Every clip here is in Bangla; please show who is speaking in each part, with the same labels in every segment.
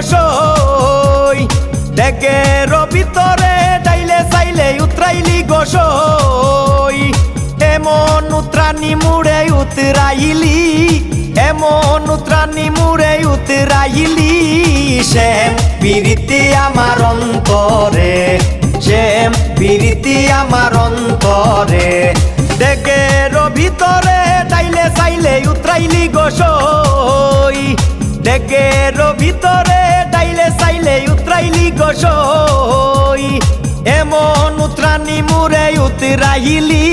Speaker 1: গোসই। ডেকের ভিতরে, ডাইলে চাইলে উতরাইলি গোসই। এমন উত্রানি মুড়ে উতরাইলি, এমন উত্রানি মুড়ে উতরাইলি। শ্যাম পিরিতি আমার অন্তরে, শ্যাম পিরিতি আমার অন্তরে। ডেকের ভিতরে, ডাইলে চাইলে উতরাইলি গোসই। ডেকের ভিতরে গোসই এমন উত্রানি মুরে উতরাহিলি,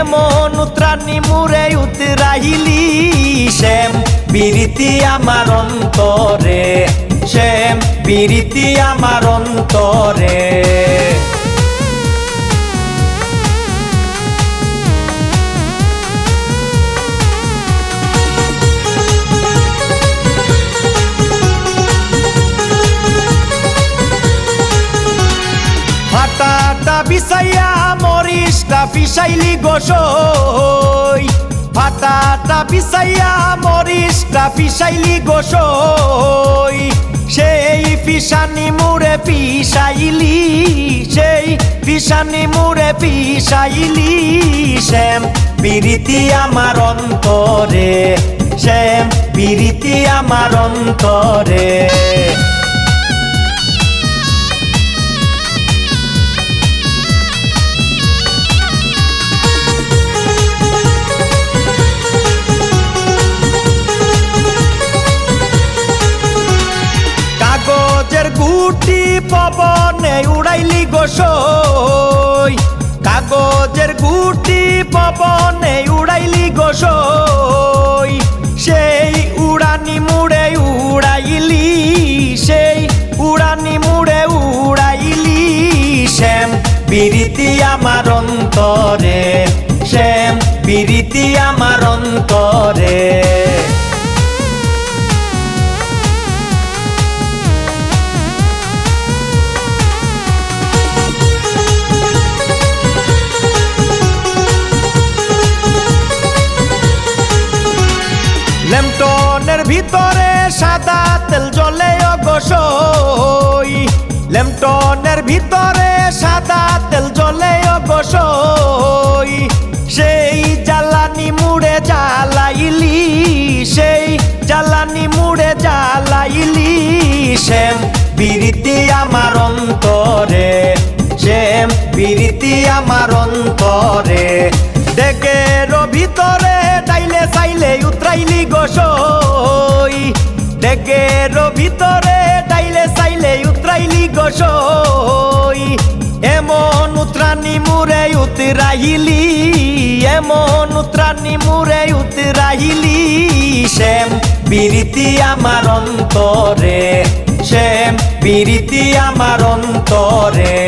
Speaker 1: এমন উত্রানি মুরে উতরাহিলি। শ্যাম বিরিতি আমার অন্তরে, শ্যাম বিরিতি আমার অন্তরে। মরিসটা পিসাইলি গোসই ফাটাটা বিছাইয়া মরিসটা পিসাইলি গোসই সেই। পিসানি মুড়ে পিসাইলি সেই পিসানি মুড়ে পিসাইলি শ্যাম বিরিতি আমার অন্তরে, শ্যাম বিরিতি আমার অন্তরে। কাগজের গুটি পবনে উড়াইলি গোসই কাগজের গুটি পবনে উড়াইলি গোসই সেই। উড়ানি মুড়ে উড়াইলি, সেই উড়ানি মুড়ে উড়াইলি, শ্যাম বিরিতি আমার অন্তরে, শ্যাম বিরিতি আমার অন্তরে। অগসই লেমটনের ভিতরে সাদা তেল জ্বলে অগসই সেই জ্বালানি মুড়ে জ্বালাইলি, সেই জ্বালানি মুড়ে জ্বালাইলি। শ্যাম বিরিতি আমার অন্তরে, শ্যাম বিরিতি আমার অন্তরে। ডেকের ভিতরে ডাইলে চাইলে উতরাইলি গোসই। ডেকের ভিতরে উতরাইলি এমন উত্রানি মুরে উতরাইলি। শ্যাম বিরিতি আমার অন্তরে শ্যাম বিরিতি আমার অন্তরে।